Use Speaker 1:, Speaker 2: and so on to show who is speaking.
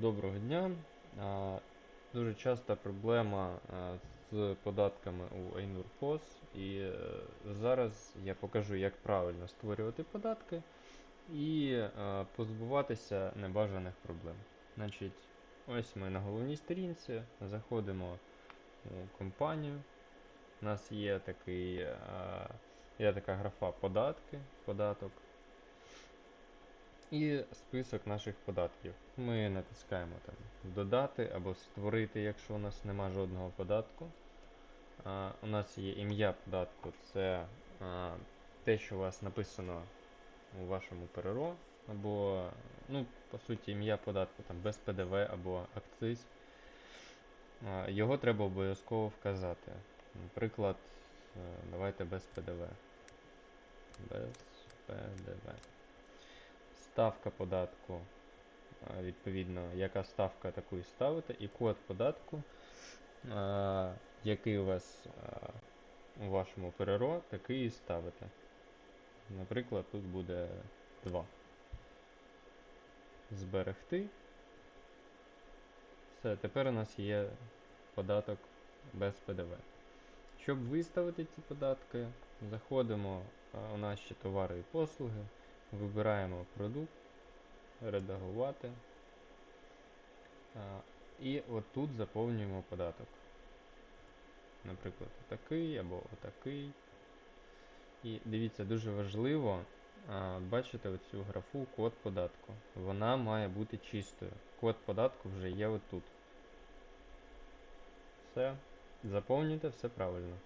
Speaker 1: Доброго дня. Дуже часта проблема з податками у Ainur POS і е, зараз я покажу, як правильно створювати податки і е, позбуватися небажаних проблем. Значить, ось ми на головній сторінці, заходимо у компанію. У нас є такий, е, є така графа податки, податок і список наших податків. Ми натискаємо там додати або створити, якщо у нас нема жодного податку. А, у нас є ім'я податку, це а, те, що у вас написано у вашому ПРРО, або, ну, по суті, ім'я податку там без ПДВ або акциз. А, його треба обов'язково вказати. Наприклад, е, давайте без ПДВ. Без ПДВ. Ставка податку, відповідно, яка ставка таку і ставите, і код податку, який у вас у вашому ПРРО, такий і ставите. Наприклад, тут буде 2. Зберегти. Все, тепер у нас є податок без ПДВ. Щоб виставити ці податки, заходимо у наші товари і послуги, вибираємо продукт, редагувати. І отут заповнюємо податок. Наприклад, отакий або отакий. І дивіться, дуже важливо а, бачите оцю графу код податку. Вона має бути чистою. Код податку вже є отут. Все. Заповнюйте все правильно.